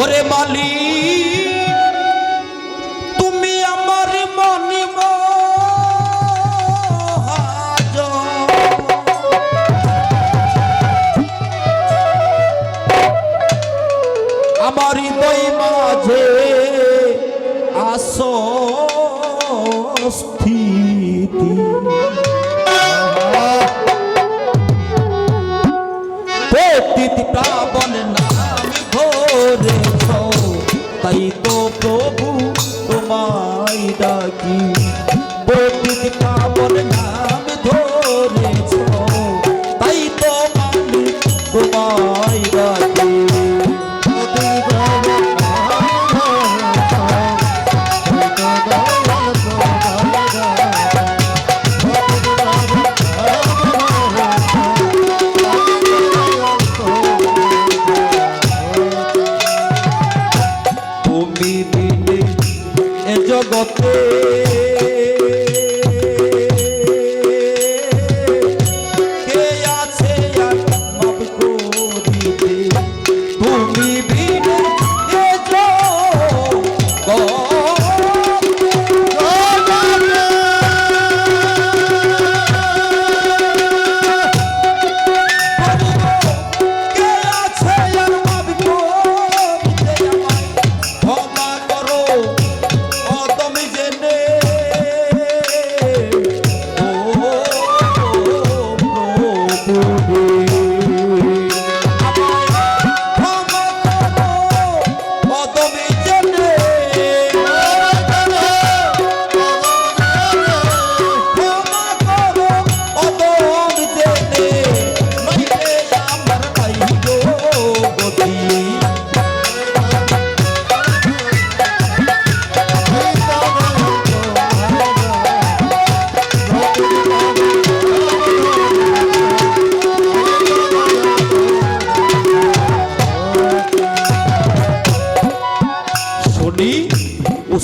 ওরে মালি তুমি আমার মনে আমার হৃদয় মাঝে আসো স্থিতি। প্রতীত প্লাবনে তাই তো você.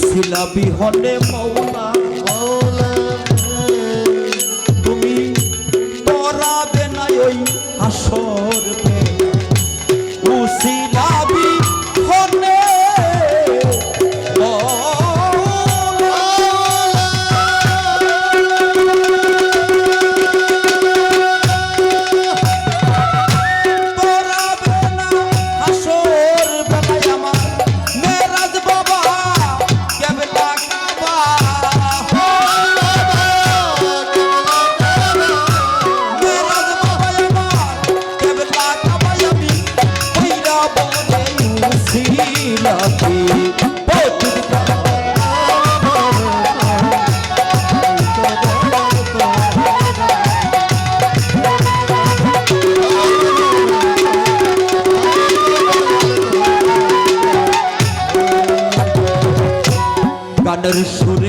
শিলা বিহনে মৌলা। তুমি পরাবে নাই ওই হাসর উশিলা মানুষ সুরে